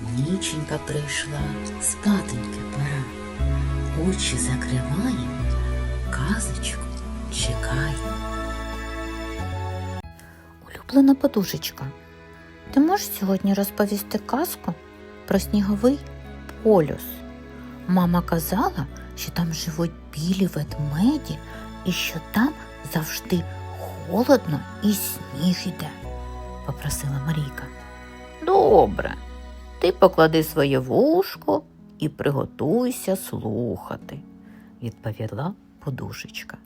Ніченька прийшла, спатоньки пора. Очі закриває, казочку чекає. Улюблена подушечка, ти можеш сьогодні розповісти казку про сніговий полюс? Мама казала, що там живуть білі ведмеді і що там завжди холодно і сніг іде, попросила Марійка. Добре, ти поклади своє вушко і приготуйся слухати, відповіла подушечка.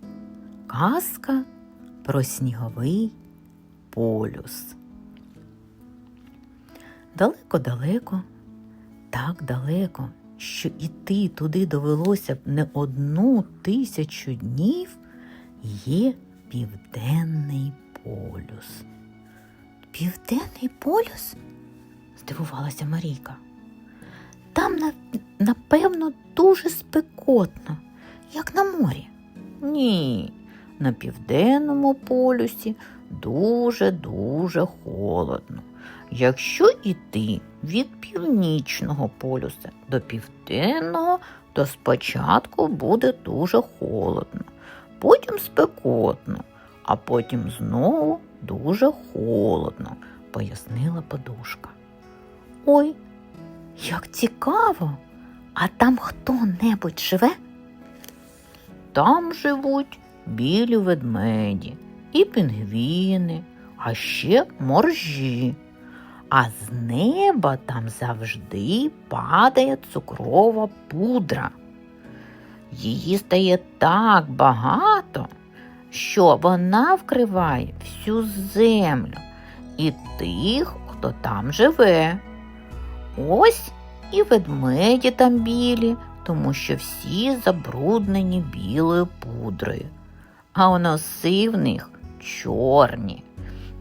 Казка про сніговий полюс. Далеко-далеко, так далеко, що іти туди довелося б не одну тисячу днів, є південний полюс. Південний полюс? Здивувалася Марійка. Там, напевно, дуже спекотно, як на морі. Ні, на південному полюсі дуже-дуже холодно. Якщо йти від північного полюса до південного, то спочатку буде дуже холодно, потім спекотно, а потім знову дуже холодно, пояснила подушка. Ой, як цікаво! А там хто-небудь живе? Там живуть білі ведмеді і пінгвіни, а ще моржі. А з неба там завжди падає цукрова пудра. Її стає так багато, що вона вкриває всю землю і тих, хто там живе. Ось і ведмеді там білі, тому що всі забруднені білою пудрою, а оноси в них чорні,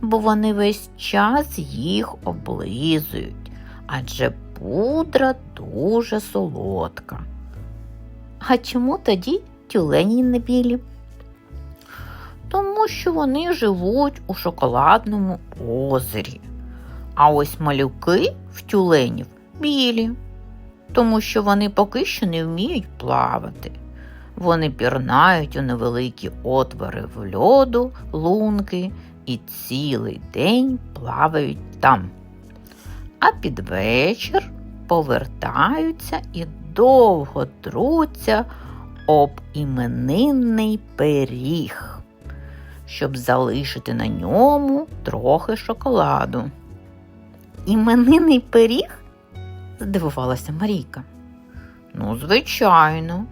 бо вони весь час їх облизують, адже пудра дуже солодка. А чому тоді тюлені не білі? Тому що вони живуть у шоколадному озері. А ось малюки в тюленів білі, тому що вони поки що не вміють плавати. Вони пірнають у невеликі отвори в льоду, лунки і цілий день плавають там. А під вечір повертаються і довго труться об іменинний пиріг, щоб залишити на ньому трохи шоколаду. Іменинний пиріг? здивувалася Марійка. Ну, звичайно.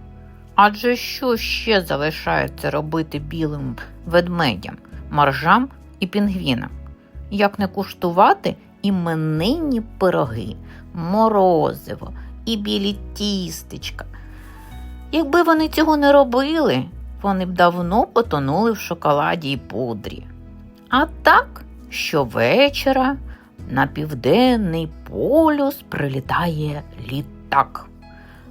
Адже що ще залишається робити білим ведмедям, маржам і пінгвінам? Як не куштувати іменинні пироги, морозиво і білі тістечка? Якби вони цього не робили, вони б давно потонули в шоколаді і пудрі. А так, щовечора на південний полюс прилітає літак.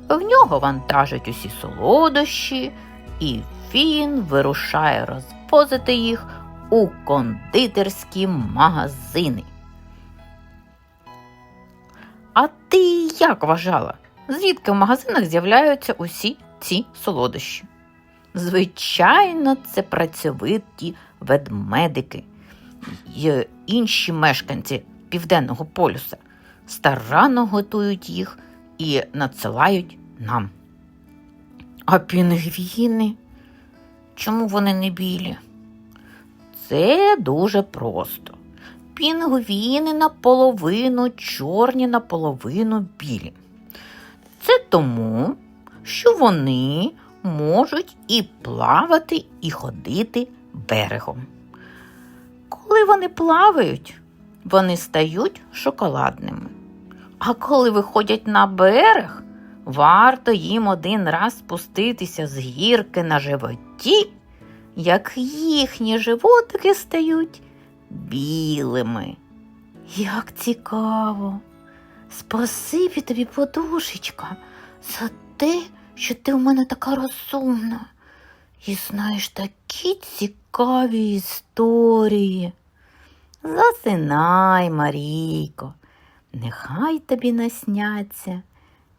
В нього вантажать усі солодощі, і він вирушає розвозити їх у кондитерські магазини. А ти як вважала, звідки в магазинах з'являються усі ці солодощі? Звичайно, це працьовиті ведмедики й інші мешканці Південного полюса старанно готують їх і надсилають нам. А пінгвіни? Чому вони не білі? Це дуже просто. Пінгвіни наполовину чорні, наполовину білі. Це тому, що вони можуть і плавати, і ходити берегом. Коли вони плавають, вони стають шоколадними. А коли виходять на берег, варто їм один раз спуститися з гірки на животі, як їхні животики стають білими. Як цікаво. Спасибі тобі, подушечка, за те, що ти у мене така розумна і знаєш такі цікаві історії. Засинай, Марійко, Нехай тобі насняться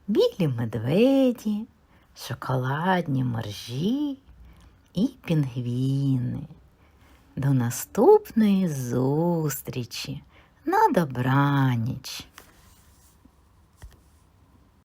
білі медведі, шоколадні моржі і пінгвіни. До наступної зустрічі на добраніч.